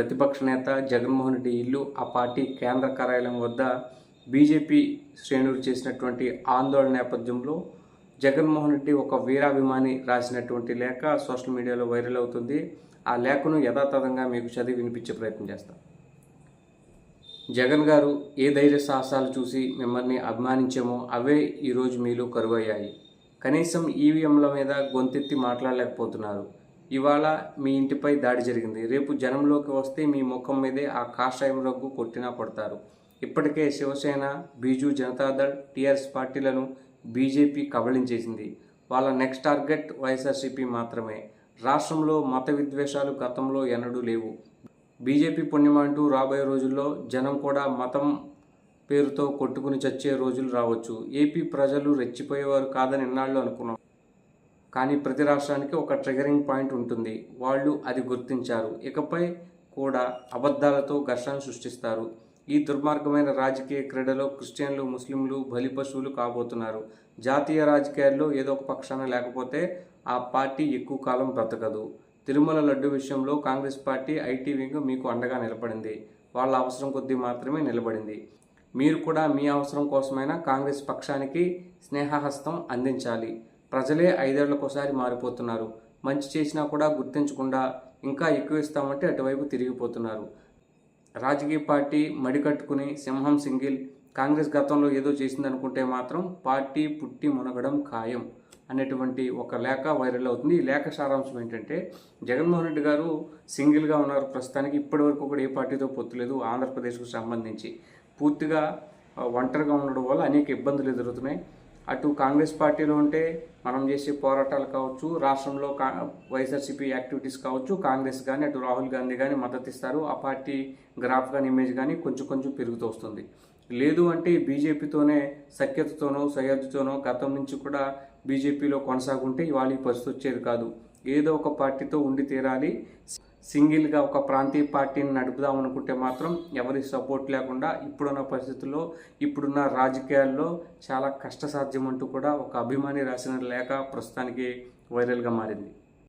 ప్రతిపక్ష నేత జగన్మోహన్ రెడ్డి ఇల్లు ఆ పార్టీ కేంద్ర కార్యాలయం వద్ద బీజేపీ శ్రేణులు చేసినటువంటి ఆందోళన నేపథ్యంలో జగన్మోహన్ రెడ్డి ఒక వీరాభిమాని రాసినటువంటి లేఖ సోషల్ మీడియాలో వైరల్ అవుతుంది. ఆ లేఖను యథాతథంగా మీకు చదివి వినిపించే ప్రయత్నం చేస్తాం. జగన్ గారు ఏ ధైర్య సాహసాలు చూసి మిమ్మల్ని అభిమానించామో అవే ఈరోజు మీలో కరువయ్యాయి. కనీసం ఈవీఎంల మీద గొంతెత్తి మాట్లాడలేకపోతున్నారు. ఇవాళ మీ ఇంటిపై దాడి జరిగింది. రేపు జనంలోకి వస్తే మీ ముఖం మీదే ఆ కాషాయం రగ్గు కొట్టినా కొడతారు ఇప్పటికే శివసేన బీజు జనతాదళ్ టీఆర్ఎస్ పార్టీలను బీజేపీ కబళించేసింది. వాళ్ళ నెక్స్ట్ టార్గెట్ వైఎస్ఆర్సీపీ మాత్రమే. రాష్ట్రంలో మత విద్వేషాలు గతంలో ఎన్నడూ లేవు. బీజేపీ పుణ్యమా అంటూ రాబోయే రోజుల్లో జనం కూడా మతం పేరుతో కొట్టుకుని చచ్చే రోజులు రావచ్చు. ఏపీ ప్రజలు రెచ్చిపోయేవారు కాదని ఇన్నాళ్ళు అనుకున్నాం. కానీ ప్రతి రాష్ట్రానికి ఒక ట్రిగరింగ్ పాయింట్ ఉంటుంది. వాళ్ళు అది గుర్తించారు. ఇకపై కూడా అబద్ధాలతో ఘర్షణ సృష్టిస్తారు. ఈ దుర్మార్గమైన రాజకీయ క్రీడలో క్రిస్టియన్లు ముస్లింలు బలిపశువులు కాబోతున్నారు. జాతీయ రాజకీయాల్లో ఏదో ఒక పక్షాన లేకపోతే ఆ పార్టీ ఎక్కువ కాలం బ్రతకదు. తిరుమల లడ్డు విషయంలో కాంగ్రెస్ పార్టీ ఐటీ వింగ్ మీకు అండగా నిలబడింది. వాళ్ళ అవసరం కొద్దీ మాత్రమే నిలబడింది. మీరు కూడా మీ అవసరం కోసమైనా కాంగ్రెస్ పక్షానికి స్నేహహస్తం అందించాలి. ప్రజలే ఐదేళ్ళకోసారి మారిపోతున్నారు. మంచి చేసినా కూడా గుర్తించకుండా ఇంకా ఎక్కువ ఇస్తామంటే అటువైపు తిరిగిపోతున్నారు. రాజకీయ పార్టీ మడికట్టుకుని సింహం సింగిల్ కాంగ్రెస్ గతంలో ఏదో చేసిందనుకుంటే మాత్రం పార్టీ పుట్టి మునగడం ఖాయం అనేటువంటి ఒక లేఖ వైరల్ అవుతుంది. ఈ లేఖ సారాంశం ఏంటంటే జగన్మోహన్ రెడ్డి గారు సింగిల్గా ఉన్నారు. ప్రస్తుతానికి ఇప్పటివరకు కూడా ఏ పార్టీతో పొత్తులేదు ఆంధ్రప్రదేశ్కు సంబంధించి పూర్తిగా ఒంటరిగా ఉండడం వల్ల అనేక ఇబ్బందులు ఎదురవుతున్నాయి. అటు కాంగ్రెస్ పార్టీలో ఉంటే మనం చేసే పోరాటాలు కావచ్చు రాష్ట్రంలో కా వైఎస్ఆర్సీపీ యాక్టివిటీస్ కావచ్చు కాంగ్రెస్ కానీ అటు రాహుల్ గాంధీ కానీ మద్దతు ఇస్తారు. ఆ పార్టీ గ్రాఫ్ కానీ ఇమేజ్ కానీ కొంచెం కొంచెం పెరుగుతూ వస్తుంది. లేదు అంటే బీజేపీతోనే సఖ్యతతోనో సయోధ్యతోనో గతం నుంచి కూడా బీజేపీలో కొనసాగుంటే ఇవాళ ఈ పరిస్థితి వచ్చేది కాదు. ఏదో ఒక పార్టీతో ఉండి తీరాలి. సింగిల్గా ఒక ప్రాంతీయ పార్టీని నడుపుదాం అనుకుంటే మాత్రం ఎవరి సపోర్ట్ లేకుండా ఇప్పుడున్న పరిస్థితుల్లో ఇప్పుడున్న రాజకీయాల్లో చాలా కష్టసాధ్యం అంటూ కూడా ఒక అభిమాని రాసిన లేఖ ప్రస్తుతానికి వైరల్గా మారింది.